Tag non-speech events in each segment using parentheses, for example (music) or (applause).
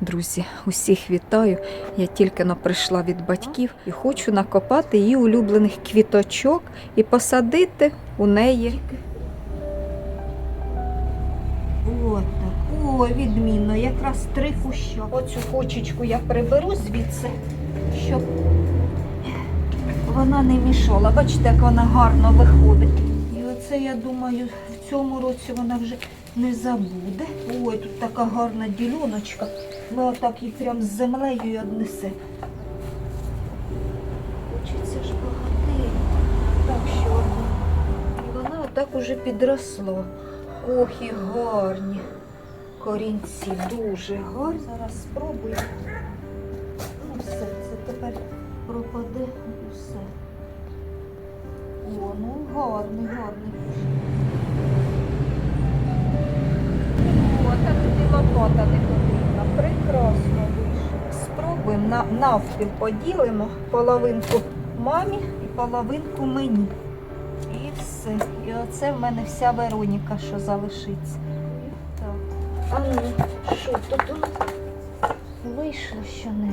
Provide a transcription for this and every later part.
Друзі, усіх вітаю. Я тільки но прийшла від батьків і хочу накопати її улюблених квіточок і посадити у неї. От так. О, відмінно, якраз три куща. Оцю кочечку я приберу звідси, щоб вона не мішала. Бачите, як вона гарно виходить. І оце, я думаю, в цьому році вона вже не забуде. Ой, тут така гарна діляночка. Ми отак її прям з землею і однесе. Хочеться ж багатенько. Так що. І вона отак уже підросла. Ох, і гарні. Корінці дуже гарні. Зараз спробую. Ну все, це тепер пропаде усе. О, ну гарний, гарний. Лопата не потрібна. Прекрасно вийшло. Спробуємо на, навпіл поділимо половинку мамі і половинку мені. І все. І оце в мене вся Вероніка, що залишиться. Так. А ну, що тут? Вийшло що не?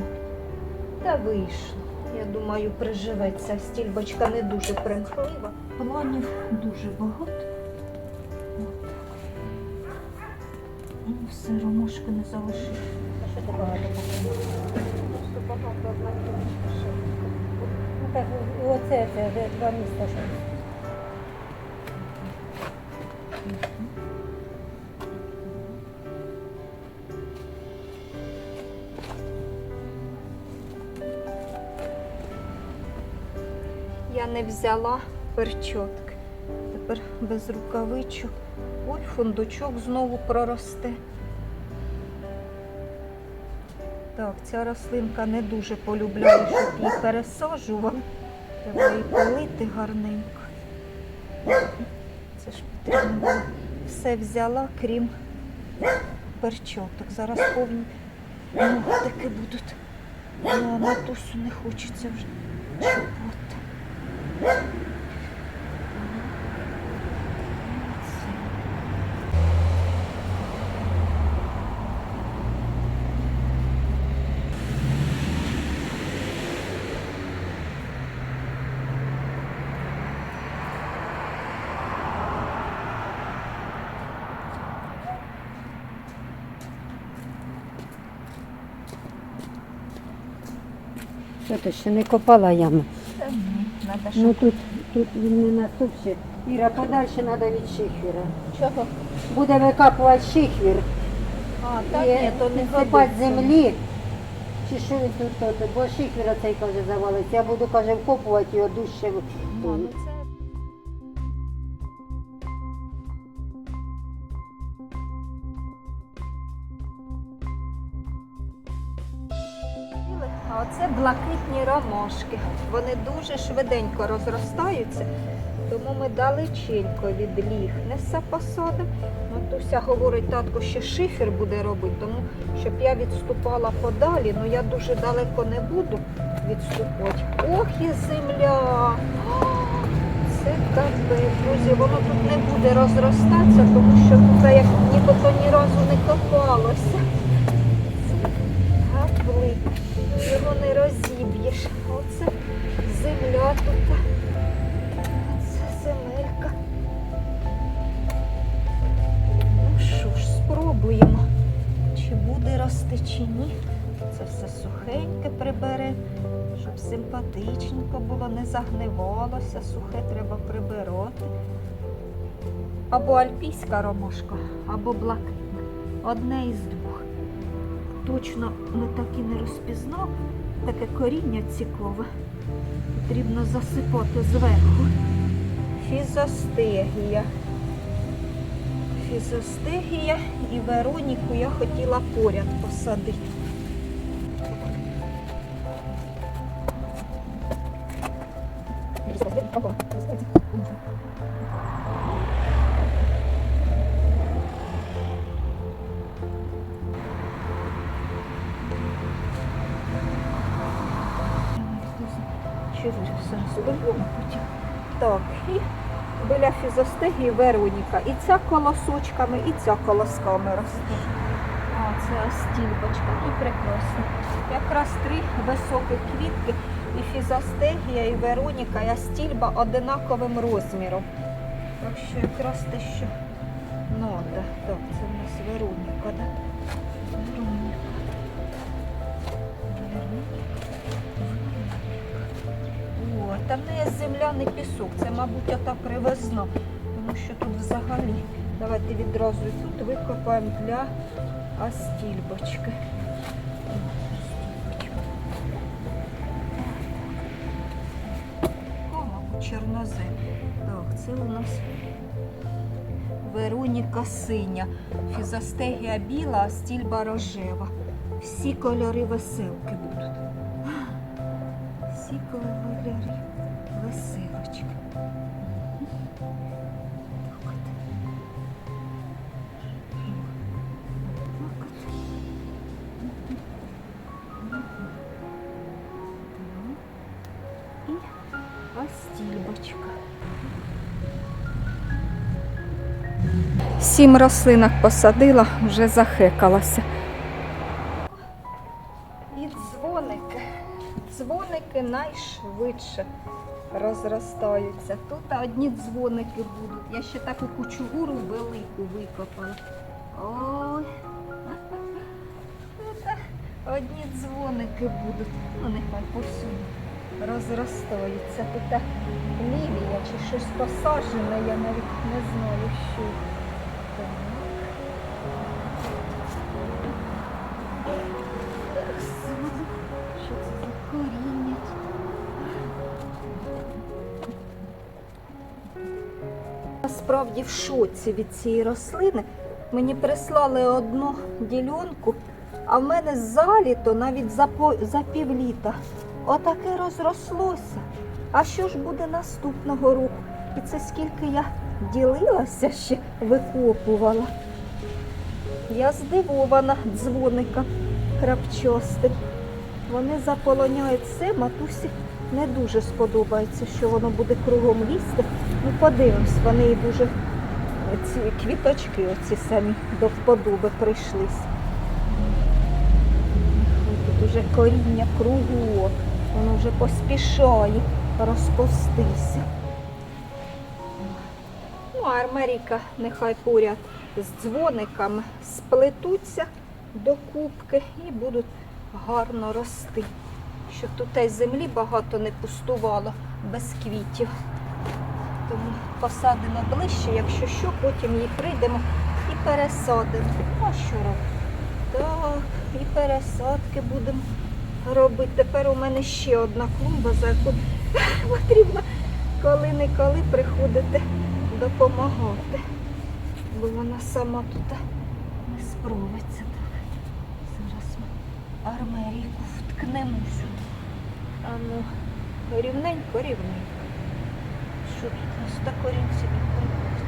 Та вийшло. Я думаю, приживеться. Стільбочка не дуже примхлива. Планів дуже багато. Ну, все, не залишилось. А що ти багато? Багато. Ну так, оце це вже два міста. Я не взяла перчотки. Тепер без рукавичок. Ой, фундучок знову проросте. Так, ця рослинка не дуже полюбляє, щоб її пересаджували. Треба її полити гарненько. Це ж потрібно. Все взяла, крім перчоток. Зараз повні ногтики будуть. Ну, матусю не хочеться вже чупати. Що ти ще не копала яму? Надо Ну тут, тут він не натупче. Іра, подальше треба від шихвіра. Чого? Буде викапувати шихвір А, так, і ні, то не копати годиться. землі. Чи що він тут, то, бо шихвіра цей каже завалить. Я буду, каже, вкопувати його дужче. в- А, блакитні ромашки. Вони дуже швиденько розростаються, тому ми далеченько від ліг не все посадимо. Матуся говорить, татко ще шифер буде робити, тому щоб я відступала подалі, ну я дуже далеко не буду відступати. Ох і земля! Це капець, друзі, воно тут не буде розростатися, тому що тут як нібито ні разу не копалося. Це Оце земля тут. Це земелька. Ну що ж, спробуємо. Чи буде рости, чи ні. Це все сухеньке прибере, щоб симпатичненько було, не загнивалося. Сухе треба прибирати. Або альпійська ромашка, або блакитна. Одне із двох. Точно не так і не розпізнав. Таке коріння цікаве. Потрібно засипати зверху. Фізостегія. Фізостегія і Вероніку я хотіла поряд посадити. Зараз обернемо потім. Так, і біля фізостегії Вероніка. І ця колосочками, і ця колосками росте. А, це стільбочка і прекрасно. Якраз три високі квітки. І фізастегія, і Вероніка, і астільба одинаковим розміром. Так що якраз те, що надо. Так, це в нас Вероніка, да? Там не є земляний пісок. Це, мабуть, ота привезна. Тому що тут взагалі. Давайте відразу тут викопаємо для астільбочки. Чорнозем. Так, це у нас Вероніка синя, фізастегія біла, а стільба рожева. Всі кольори веселки будуть. Сім рослинок посадила, вже захекалася. І дзвоники. Дзвоники найшвидше розростаються. Тут одні дзвоники будуть. Я ще таку кучугуру велику викопала. Ой. Тут одні дзвоники будуть. Ну, нехай повсюди розростаються. Тут лілія чи щось посаджене, я навіть не знаю, що. В шоці від цієї рослини. Мені прислали одну ділянку, а в мене за літо, навіть за, по, за півліта, отаке розрослося. А що ж буде наступного року? І це скільки я ділилася ще викопувала. Я здивована дзвоника крапчостим. Вони заполоняють все, матусі не дуже сподобається, що воно буде кругом лізти. Ну, подивимось, вони дуже ці квіточки оці самі до вподоби прийшлись. Тут уже коріння кругу, воно вже поспішає розпустися. Ну, армаріка нехай поряд з дзвониками сплетуться до кубки і будуть гарно рости. Щоб тут землі багато не пустувало без квітів. Тому посадимо ближче, якщо що, потім її прийдемо і пересадимо. А що робити? Так, і пересадки будемо робити. Тепер у мене ще одна клумба, за яку (laughs) потрібно коли-неколи приходити допомагати. Бо вона сама тут не справиться. Зараз ми армерійку вткнемо сюди. А ну, рівненько, рівненько. Що тут у нас та корінці відприкрити?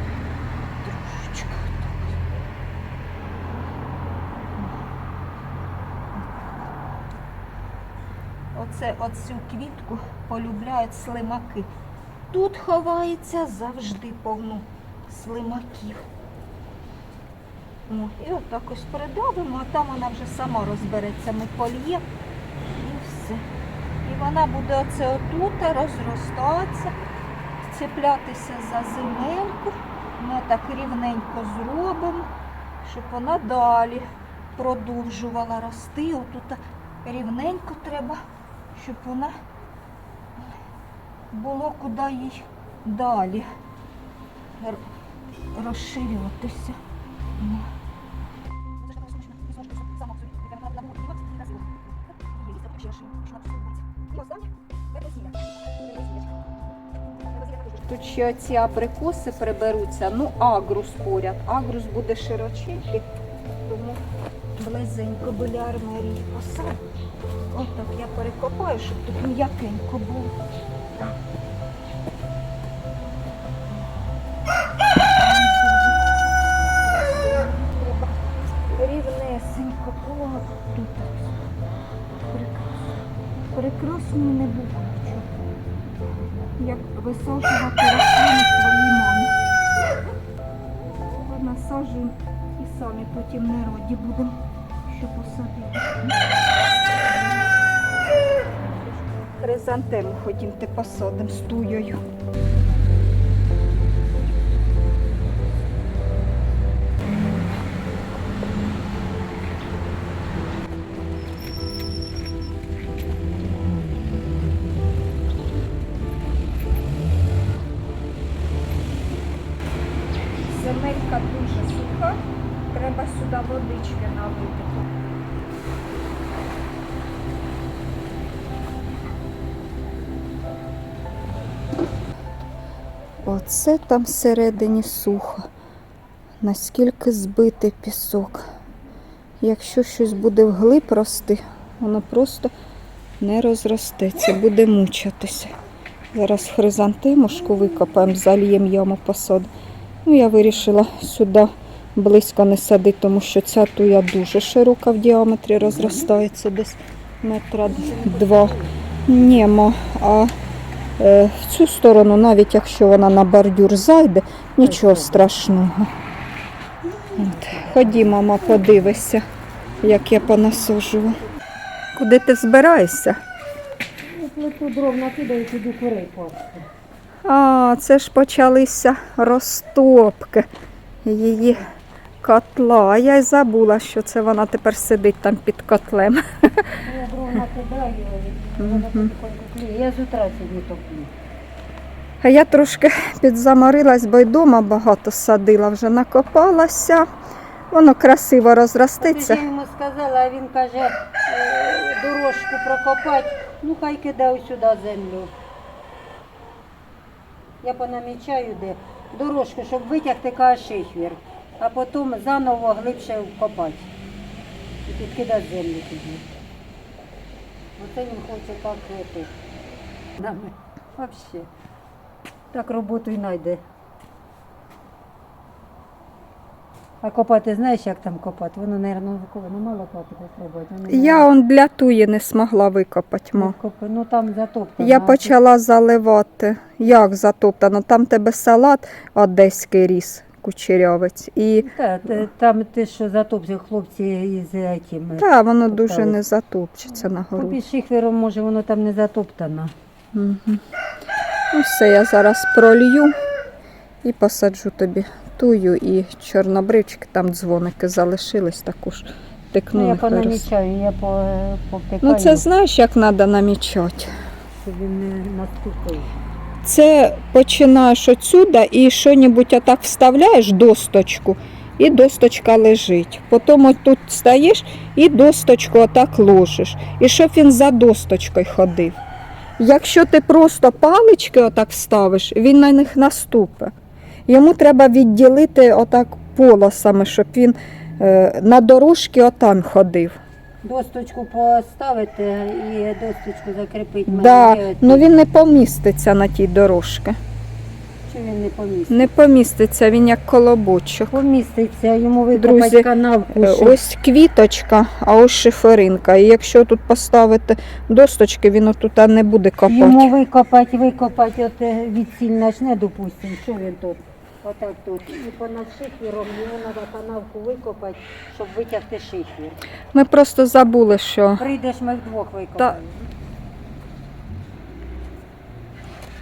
Трошечки. Оце оцю квітку полюбляють слимаки. Тут ховається завжди повно слимаків. О, і отак ось придавимо, а там вона вже сама розбереться. Ми польє і все. І вона буде оце отут розростатися, цеплятися за земельку. Ми так рівненько зробимо, щоб вона далі продовжувала рости. Отут рівненько треба, щоб вона було куди їй далі розширюватися. Тут ще ці абрикоси приберуться, ну агрус поряд. Агрус буде широченький, тому близенько біля армерії посад. Отак я перекопаю, щоб тут м'якенько було. Рослини своїй мамі. Насаджуємо і самі потім не роді будемо. що посадити. Хризантему ходімте посадимо з туєю. Оце там всередині сухо. Наскільки збитий пісок. Якщо щось буде вглиб рости, воно просто не розростеться, буде мучатися. Зараз хризантемушку викопаємо, зальємо яму посадимо. Ну, я вирішила сюди близько не садити, тому що ця туя дуже широка в діаметрі, розростається десь метра два. Нємо, а В цю сторону, навіть якщо вона на бордюр зайде, нічого страшного. От. Ходімо, мама, подивися, як я понасожувала. Куди ти збираєшся? Плиту дров накидаю, піду курей пасти. А, це ж почалися розтопки її котла. А я й забула, що це вона тепер сидить там під котлем. Я дров накидаю, Я з утра сьогодні топлю. А я трошки підзаморилась, бо й дома багато садила, вже накопалася. Воно красиво розростеться. Я йому сказала, а він каже, «Е, дорожку прокопати, ну хай кидає сюди землю. Я понамічаю де дорожку, щоб витягти каже шифер, а потім заново глибше вкопати. І підкидати землю тоді. Оце він хоче так робити. Нами. Взагалі. Так роботу й знайде. А копати знаєш, як там копати? Воно, мабуть, воно мало копати треба. Я он для туї не змогла викопати, ма. Ну там затоптано. Я почала заливати. Як затоптано? Там тебе салат одеський ріс, кучерявець. І Та, та- там те, що затопці хлопці із этим. та воно дуже не затопчеться на гору. Попід шихвером, може, воно там не затоптано. Угу. Ну все, я зараз пролью і посаджу тобі тую і чорнобривчики, там дзвоники залишились також. Ну, я понамічаю, я по, повтикаю, Ну це знаєш, як треба намічати. щоб він не наступив. Це починаєш отсюда і що-небудь отак вставляєш досточку, і досточка лежить. Потім от тут стаєш і досточку отак ложиш. І щоб він за досточкою ходив. Якщо ти просто палички отак вставиш, він на них наступить. Йому треба відділити отак полосами, щоб він е, на дорожки отам ходив. Досточку поставити і досточку закріпити. Да, ну він не поміститься на тій дорожці. Чи він не поміститься? Не поміститься, він як колобочок. Поміститься, йому Друзі, викопати канавку. Е, Ось квіточка, а ось шиферинка. І якщо тут поставити досточки, він отут не буде копати. Йому викопати, викопати, от е, від сіль допустимо, що він тут? Отак тут. І понад шифером йому треба канавку викопати, щоб витягти шифер. Ми просто забули, що Прийдеш, ми вдвох викопаємо.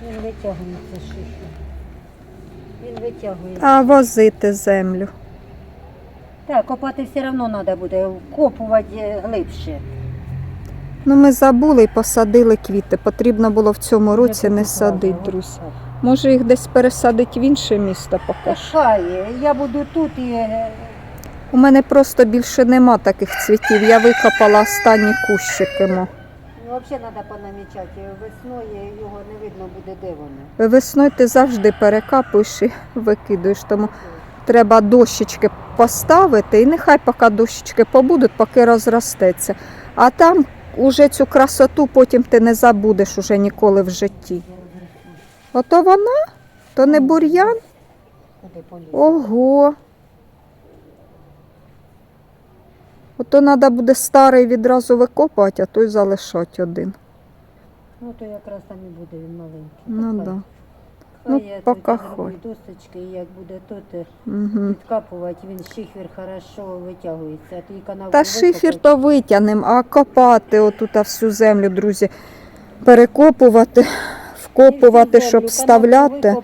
Він витягує цей шифер. Він витягує. а возити землю. Так, копати все одно треба буде, вкопувати е, глибше. Ну ми забули і посадили квіти. Потрібно було в цьому році не садити, друзі. Може їх десь пересадити в інше місто поки що. Хай, я буду тут і е, У мене просто більше нема таких цвітів. Я викопала останні кущики. мо. Ну, взагалі треба понамічати. Весною його не видно буде, де воно. Весною ти завжди перекапуєш і викидуєш, тому треба дощечки поставити, і нехай поки дощечки побудуть, поки розростеться. А там уже цю красоту потім ти не забудеш уже ніколи в житті. Ото вона, то не бур'ян. Ого. Ото треба буде старий відразу викопати, а той залишати один. Ну то якраз там і буде він маленький. Ну Так, да. Ну, я поки тут досточки, і як буде тут е, Угу. підкапувати, він шифер хорошо витягується. Тоді канавку Та шифер то витягнем, а копати отут всю землю, друзі, перекопувати, вкопувати, щоб вставляти.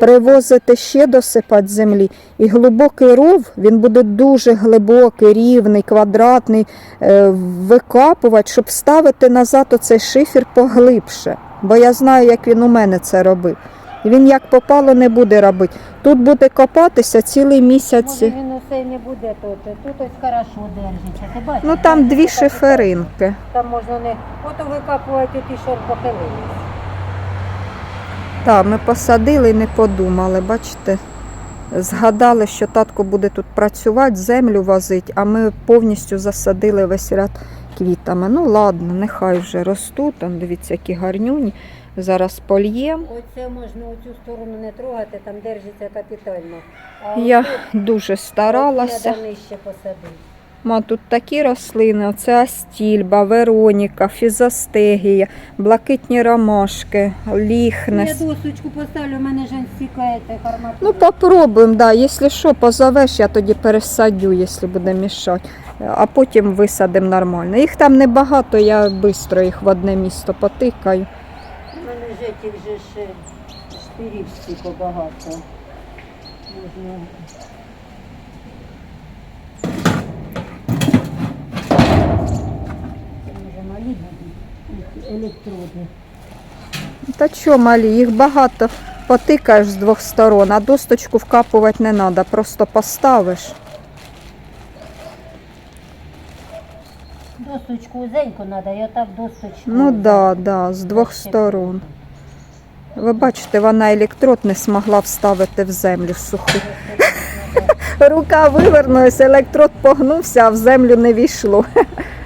Привозити ще досипати землі. І глибокий ров, він буде дуже глибокий, рівний, квадратний, е, викапувати, щоб ставити назад оцей шифер поглибше. Бо я знаю, як він у мене це робив. Він як попало не буде робити. Тут буде копатися цілий місяць. Може він усе не буде тут. Тут ось хорошо держиться. Ти бачиш? Ну там Там дві шиферинки. Там можна не. Ото викапувати ті, що похилились. Так, ми посадили і не подумали, бачите. Згадали, що татко буде тут працювати, землю возити, а ми повністю засадили весь ряд квітами. Ну ладно, нехай вже ростуть. Там дивіться, які гарнюні. Зараз польєм. Оце можна оцю сторону не трогати, там держиться капітально. А Я отут дуже старалася. Треба нижче посадити. Ма тут такі рослини: оце астільба, Вероніка, фізостегія, блакитні ромашки, Я досочку поставлю, у мене ж стікає харматура. Ну, попробуємо, да. Якщо що, позовеш, я тоді пересадю, якщо буде мішати. А потім висадимо нормально. Їх там небагато, я швидко їх в одне місто потикаю. У мене ж тих же ж штирів стільки багато. Можна. Це може малі будуть електроди. Та що, малі, їх багато потикаєш з двох сторон, а досточку вкапувати не треба, просто поставиш. Досточку узеньку треба, і отак досточку. Ну да, да, з двох сторон. Ви бачите, вона електрод не змогла вставити в землю суху. (laughs) Рука вивернулася, електрод погнувся, а в землю не війшло. (laughs)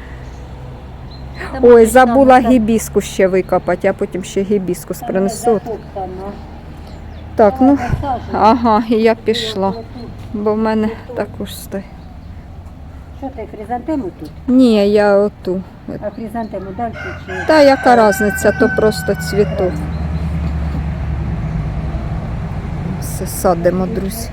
Ой, забула гібіску ще викопати, а потім ще гібіскус принесу. Так, ну, ага, і я пішла, бо в мене також стоїть. Що ти, хризантему тут? Ні, я оту. А хризантему далі чи? Та яка різниця, то просто цвіток. Все садимо, друзі.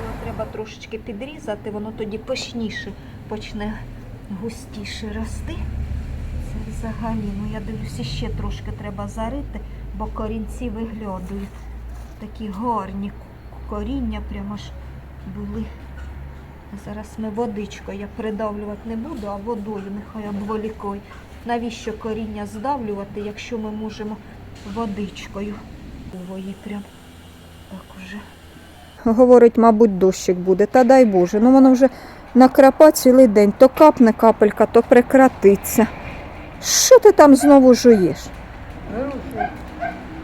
Його треба трошечки підрізати, воно тоді пишніше почне густіше рости. Це взагалі, ну я дивлюся, ще трошки треба зарити, бо корінці виглядають. Такі гарні коріння прямо ж були. Зараз ми водичкою, я придавлювати не буду, а водою нехай обволікой. Навіщо коріння здавлювати, якщо ми можемо водичкою? Її прям так уже. Говорить, мабуть, дощик буде. Та дай Боже, ну воно вже накрапа цілий день. То капне капелька, то прекратиться. Що ти там знову жуєш?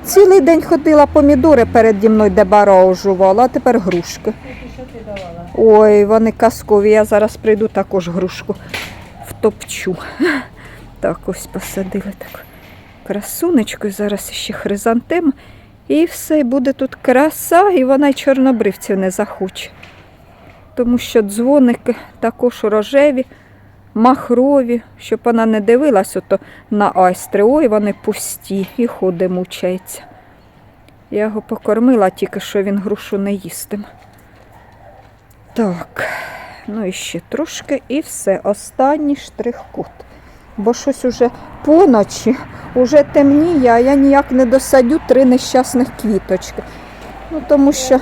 Цілий день ходила помідори переді мною, де баро жувала, а тепер грушки. Ой, вони казкові. Я зараз прийду також грушку втопчу. Так, ось посадили так красунечку. Зараз ще хризантем. І все, буде тут краса, і вона й чорнобривців не захоче. Тому що дзвоники також рожеві, махрові, щоб вона не дивилась ото на айстри. Ой, вони пусті, і ходи мучається. Я його покормила, тільки що він грушу не їстиме. Так, ну і ще трошки, і все. Останній штрих-кут. Бо щось уже поночі, уже темніє, а я ніяк не досадю три нещасних квіточки. Ну тому що.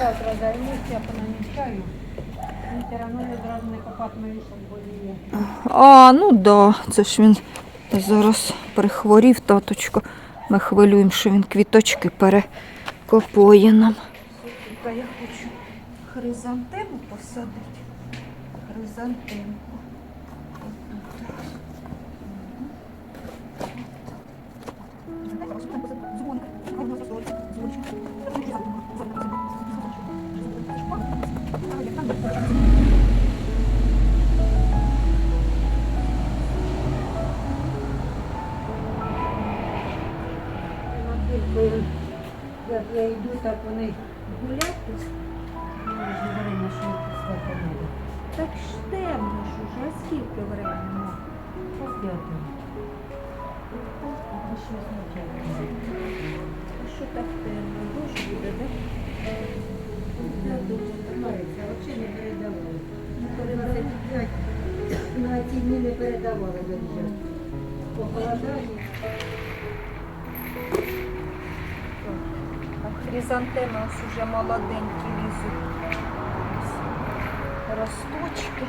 А, ну да, це ж він зараз прихворів, таточко. Ми хвилюємо, що він квіточки перекопує нам. Я хочу хризантему посадити. Як я йду, так вони гулять, так штемно ж уже, скільки времени? Поп'ятимо що так темно? Дощ буде, да? Я дуже тримається, а взагалі не передавали. На 25 на ці дні не передавали виїжджати. Похолодання. А хризантеми ось уже молоденькі лізуть. Росточки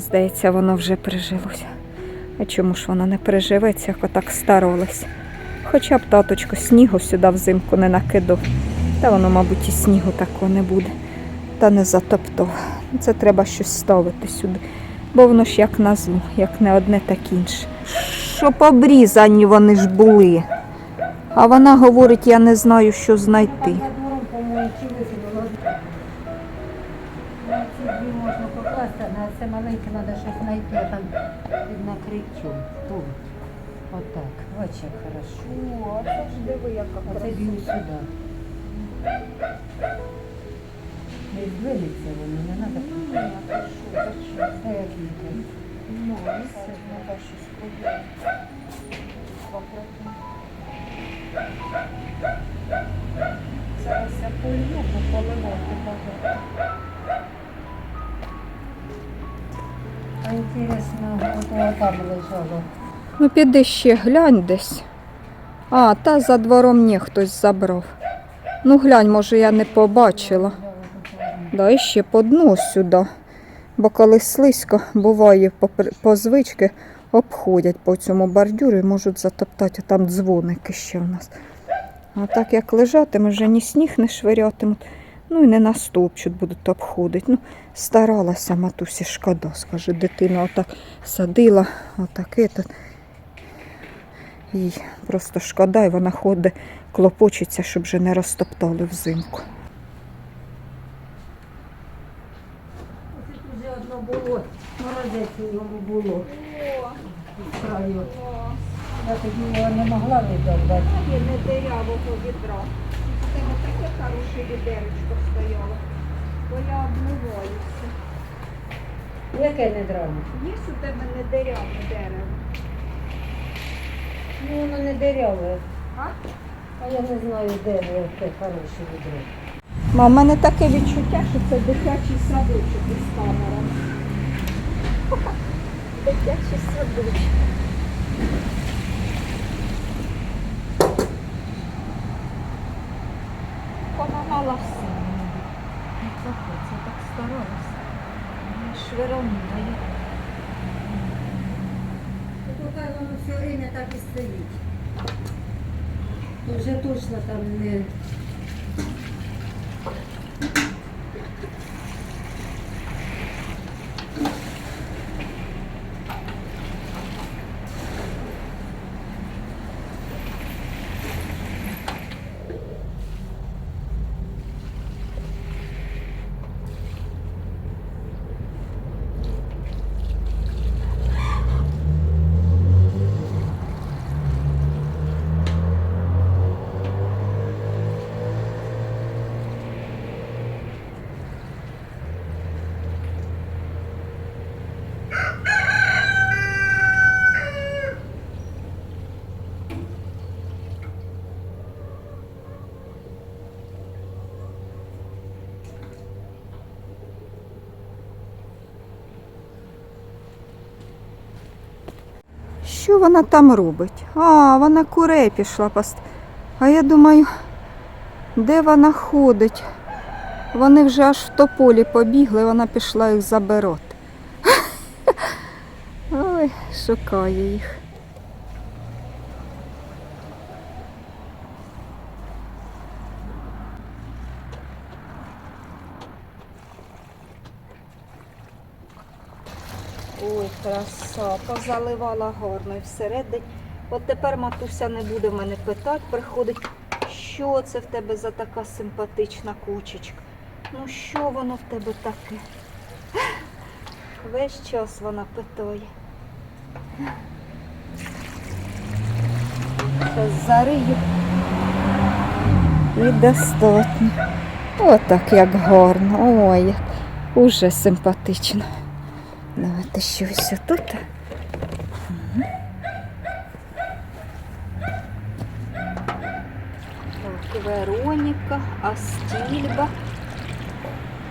Здається, воно вже прижилося. А чому ж воно не переживеться, як отак старалось? Хоча б таточко снігу сюди взимку не накидав. Та воно, мабуть, і снігу такого не буде. Та не затоптав. Це треба щось ставити сюди. Бо воно ж як назву, як не одне, так інше. Щоб обрізані вони ж були. А вона говорить, я не знаю, що знайти. О, це ж диви, яка Оце б'ю сюди. Не здвинеться воно, не треба. Ні, ти що? Це як віка. Ну. Зараз я полью, бо поливати багато. А інтересно, от. Ну піди ще глянь десь. А, та за двором ні хтось забрав. Ну глянь, може я не побачила. Да, і ще по дну сюди. Бо коли слизько, буває по, звички обходять по цьому бордюру і можуть затоптати. а Там дзвоники ще в нас. А так як лежатиме, вже ні сніг не швирятимуть, ну і не наступчуть, будуть обходити. Ну, старалася матусі шкода, скаже, дитина отак садила, отаке тут. Їй просто шкода, і вона ходить, клопочеться, щоб вже не розтоптали взимку. Ось тут вже одно було, морозець у ньому було. Я тоді його не могла віддати. Є не дирявого відра. Тебе таке хороше відеречко стояло, бо я обмиваюся. Яке не драма? Є у тебе не диряве дерево? Ну, воно не дереве. А? А я не знаю, де яке хороше відро. Мам, у мене таке відчуття, що це дитячий садочок із камерами. (laughs) Дитячий садочок. Помагала все. Це так старалася. Швиронула я. Воно все время так і стоїть. То вже точно там не. Що вона там робить? А, вона курей пішла паст. А я думаю, де вона ходить? Вони вже аж в тополі побігли, вона пішла їх забирати. (laughs) Ой, шукає їх. Ой, краса, позаливала гарно і всередині От тепер матуся не буде мене питати, приходить, що це в тебе за така симпатична кучечка. Ну що воно в тебе таке? Весь час вона питає. Зарию. І достатньо. Отак як гарно. Ой, як уже симпатично. Давайте щось тут. Так, Вероніка, Астільба,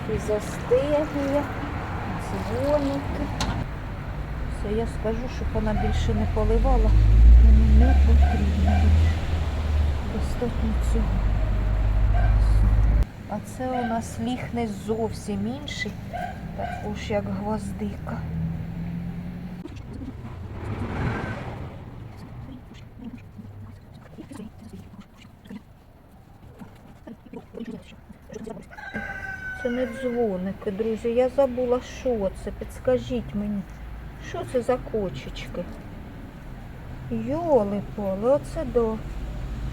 Фізостегія, дзвоники. Все, я скажу, щоб вона більше не поливала. Мені не потрібно. Достатньо цього. А це у нас ліг не зовсім інший, також як гвоздика. Це не дзвоники, друзі. Я забула, що це. Підскажіть мені, що це за кочечки? Йоли поле, оце до.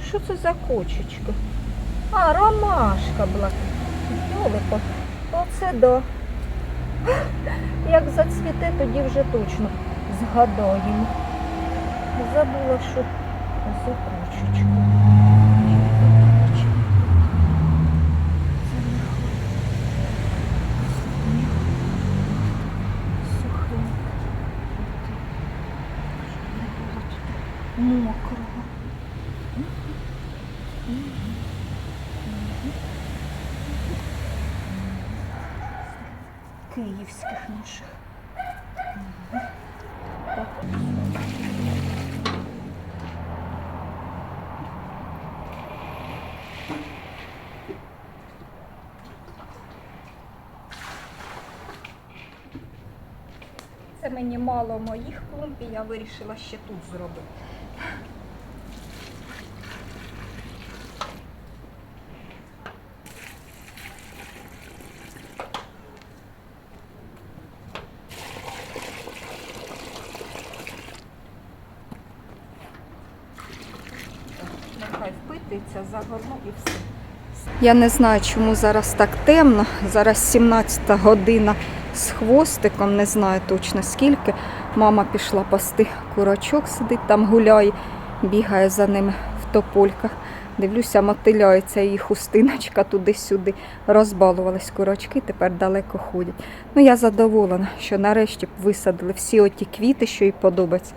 Що це за кочечки? А, ромашка була. Йоли поле, оце до. Як зацвіте, тоді вже точно згадаємо. Забула, що за кочечки. Мокрого. Київських наших. Це мені мало моїх клумб, і я вирішила ще тут зробити. Нехай впитується, загорну і все. Я не знаю, чому зараз так темно. Зараз 17 година з хвостиком, не знаю точно скільки. Мама пішла пасти курочок, сидить там гуляє, бігає за ними в топольках. Дивлюся, мотиляється її хустиночка туди-сюди. Розбалувались курочки, тепер далеко ходять. Ну, я задоволена, що нарешті висадили всі оті квіти, що їй подобаються.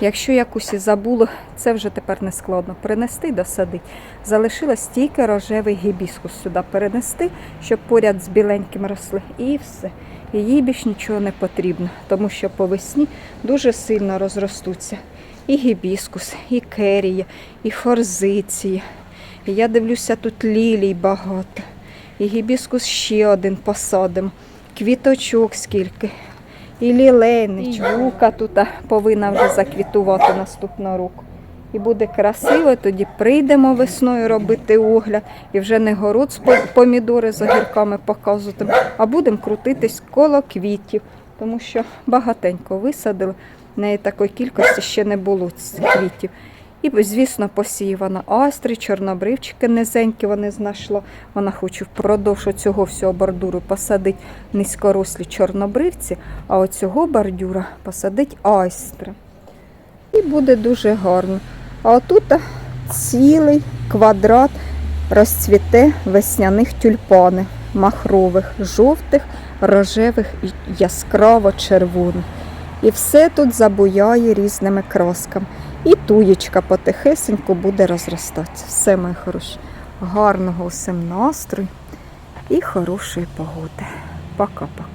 Якщо якусь і забуло, це вже тепер не складно. Принести і досадити. Залишилось тільки рожевий гібіскус сюди перенести, щоб поряд з біленьким росли. І все. Їй більш нічого не потрібно, тому що по весні дуже сильно розростуться і гібіскус, і керія, і форзиція. Я дивлюся, тут лілій багато. І гібіскус ще один посадимо. Квіточок скільки. І лілейнич, юка тут повинна вже заквітувати наступного року. І буде красиво, тоді прийдемо весною робити огляд. І вже не город з помідори з огірками показувати, а будемо крутитись коло квітів, тому що багатенько висадили. В неї такої кількості ще не було цих квітів. І, звісно, посіяна астри, чорнобривчики низенькі вони знайшла. Вона хоче впродовж цього всього бордуру посадити низькорослі чорнобривці, а оцього бордюра посадить айстри. І буде дуже гарно. А отут цілий квадрат розцвіте весняних тюльпанів, махрових, жовтих, рожевих і яскраво-червоних. І все тут забуяє різними красками. І туєчка потихесенько буде розростатися. Все, мої хороші. Гарного усім настрою і хорошої погоди. Пока-пока.